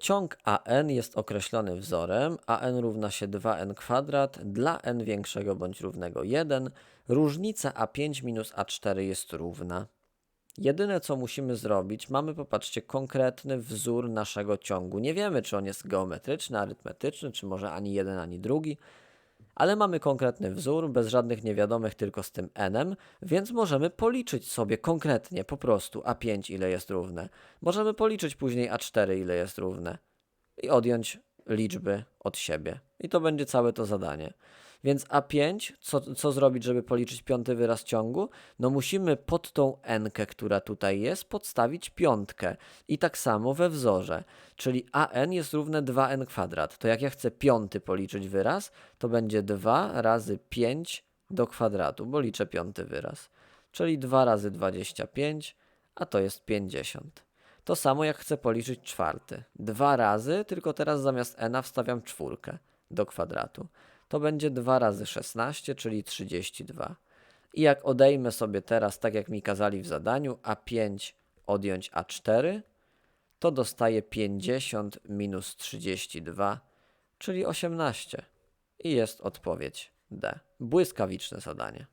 Ciąg AN jest określony wzorem AN równa się 2n kwadrat dla n większego bądź równego 1. Różnica A5 minus A4 jest równa. Jedyne co musimy zrobić, mamy popatrzcie konkretny wzór naszego ciągu. Nie wiemy czy on jest geometryczny, arytmetyczny, czy może ani jeden, ani drugi. Ale mamy konkretny wzór, bez żadnych niewiadomych, tylko z tym n, więc możemy policzyć sobie konkretnie po prostu a5 ile jest równe. Możemy policzyć później a4 ile jest równe i odjąć liczby od siebie. I to będzie całe to zadanie. Więc a5, co, co zrobić, żeby policzyć piąty wyraz ciągu? No musimy pod tą n, która tutaj jest, podstawić piątkę. I tak samo we wzorze. Czyli an jest równe 2n kwadrat. To jak ja chcę piąty policzyć wyraz, to będzie 2 razy 5 do kwadratu, bo liczę piąty wyraz. Czyli 2 razy 25, a to jest 50. To samo jak chcę policzyć czwarty. Dwa razy, tylko teraz zamiast n wstawiam czwórkę do kwadratu. To będzie 2 razy 16, czyli 32. I jak odejmę sobie teraz, tak jak mi kazali w zadaniu, a5 odjąć a4, to dostaję 50 minus 32, czyli 18. I jest odpowiedź D. Błyskawiczne zadanie.